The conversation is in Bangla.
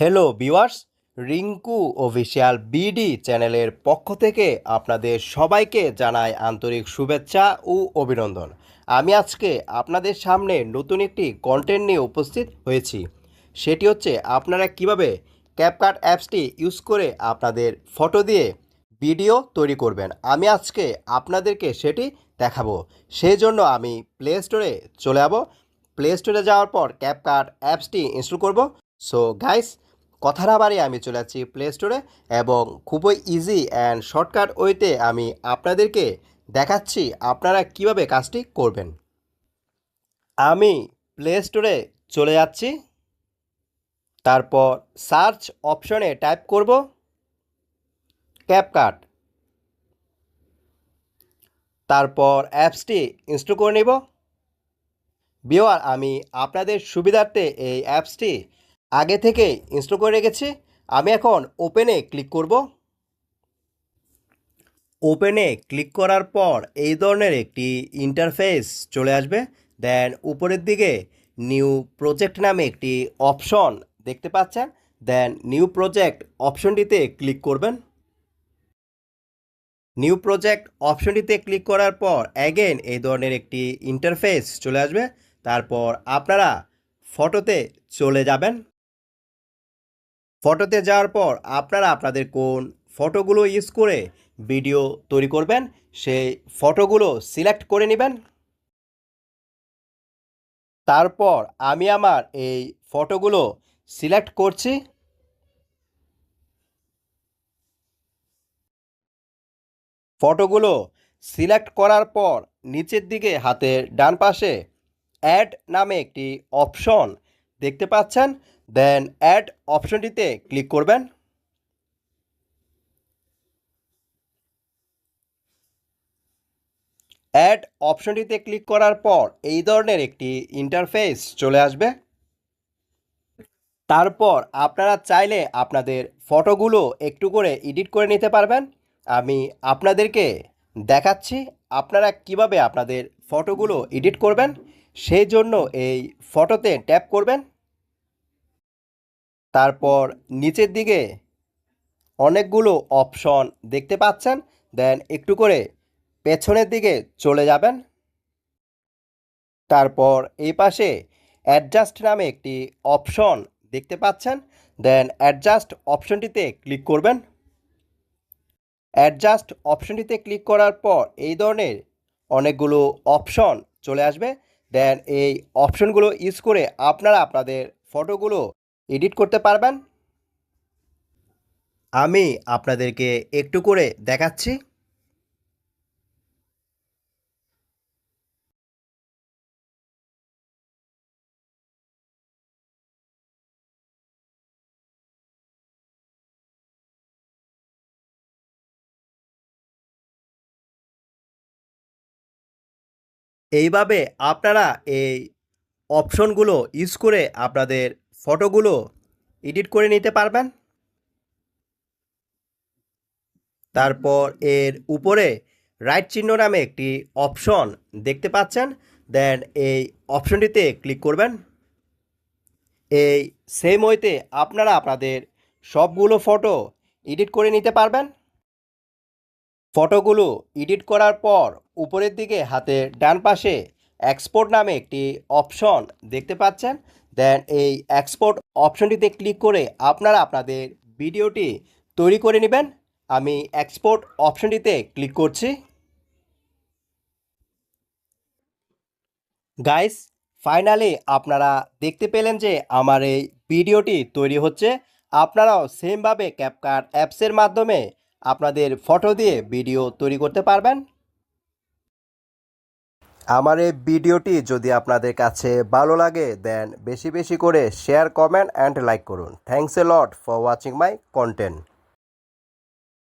Hello viewers Rinku official BD চ্যানেলের পক্ষ থেকে আপনাদের সবাইকে জানাই আন্তরিক শুভেচ্ছা ও অভিনন্দন। আমি আজকে আপনাদের সামনে নতুন একটি কন্টেন্ট নিয়ে উপস্থিত হয়েছি। সেটি হচ্ছে আপনারা কীভাবে ক্যাপকাট অ্যাপসটি ইউজ করে আপনাদের ফটো দিয়ে ভিডিও তৈরি করবেন। আমি আজকে আপনাদেরকে সেটি দেখাবো। সেই জন্য আমি প্লে স্টোরে চলে যাব। প্লে স্টোরে যাওয়ার পর ক্যাপকাট অ্যাপসটি ইনস্টল করব। সো গাইস কথা না বাড়িয়ে আমি চলে যাচ্ছি প্লে স্টোরে এবং খুবই ইজি অ্যান্ড শর্টকাট ওয়েতে আমি আপনাদেরকে দেখাচ্ছি আপনারা কীভাবে কাজটি করবেন। আমি প্লে স্টোরে চলে যাচ্ছি। তারপর সার্চ অপশনে টাইপ করব। ক্যাপকাট তারপর অ্যাপসটি ইনস্টল করে নেব। বিওয়ার আমি আপনাদের সুবিধার্থে এই অ্যাপসটি আগে থেকে ইনস্টল করে রেখেছি। আমি এখন ওপেনে ক্লিক করব। ওপেনে ক্লিক করার পর এই ধরনের একটি ইন্টারফেস চলে আসবে। দেন উপরের দিকে নিউ প্রজেক্ট নামে একটি অপশন দেখতে পাচ্ছেন। দেন নিউ প্রজেক্ট অপশনটিতে ক্লিক করবেন। নিউ প্রজেক্ট অপশনটিতে ক্লিক করার পর অ্যাগেন এই ধরনের একটি ইন্টারফেস চলে আসবে। তারপর আপনারা ফটোতে চলে যাবেন। ফটোতে যাওয়ার পর আপনারা আপনাদের কোন ফটোগুলো ইউজ করে ভিডিও তৈরি করবেন, সেই ফটোগুলো সিলেক্ট করে নেবেন। তারপর আমি আমার এই ফটোগুলো সিলেক্ট করছি। ফটোগুলো সিলেক্ট করার পর নিচের দিকে হাতের ডান পাশে অ্যাড নামে একটি অপশন দেখতে পাচ্ছেন। দেন অ্যাড অপশনটিতে ক্লিক করবেন। অ্যাড অপশনটিতে ক্লিক করার পর এই ধরনের একটি ইন্টারফেস চলে আসবে। তারপর আপনারা চাইলে আপনাদের ফটোগুলো একটু করে এডিট করে নিতে পারবেন। আমি আপনাদেরকে দেখাচ্ছি আপনারা কীভাবে আপনাদের ফটোগুলো এডিট করবেন। সেই জন্য এই ফটোতে ট্যাপ করবেন। তারপর নিচের দিকে অনেকগুলো অপশন দেখতে পাচ্ছেন দেন একটু করে পেছনের দিকে চলে যাবেন। তারপর এই পাশে অ্যাডজাস্ট নামে একটি অপশন দেখতে পাচ্ছেন দেন অ্যাডজাস্ট অপশনটিতে ক্লিক করবেন। অ্যাডজাস্ট অপশনটিতে ক্লিক করার পর এই ধরনের অনেকগুলো অপশন চলে আসবে দেন এই অপশনগুলো ইউজ করে আপনারা আপনাদের ফটোগুলো এডিট করতে পারবেন। আমি আপনাদেরকে একটু করে দেখাচ্ছি। এইভাবে আপনারা এই অপশনগুলো ইউজ করে আপনাদের ফটোগুলো এডিট করে নিতে পারবেন। তারপর এর উপরে রাইট চিহ্ন নামে একটি অপশন দেখতে পাচ্ছেন। দেন এই অপশনটিতে ক্লিক করবেন। এই সেম ওয়েতে আপনারা আপনাদের সবগুলো ফটো এডিট করে নিতে পারবেন। ফটোগুলো এডিট করার পর উপরের দিকে হাতে ডান পাশে এক্সপোর্ট নামে একটি অপশন দেখতে পাচ্ছেন। দেন এই এক্সপোর্ট অপশনটিতে ক্লিক করে আপনারা আপনাদের ভিডিওটি তৈরি করে নেবেন। আমি এক্সপোর্ট অপশনটিতে ক্লিক করছি। গাইস ফাইনালি আপনারা দেখতে পেলেন যে আমার এই ভিডিওটি তৈরি হচ্ছে। আপনারাও সেমভাবে ক্যাপকাট অ্যাপসের মাধ্যমে আপনাদের ফটো দিয়ে ভিডিও তৈরি করতে পারবেন। আমার এই ভিডিওটি যদি আপনাদের কাছে ভালো লাগে দেন বেশি বেশি করে শেয়ার কমেন্ট অ্যান্ড লাইক করুন। Thanks a lot for watching my content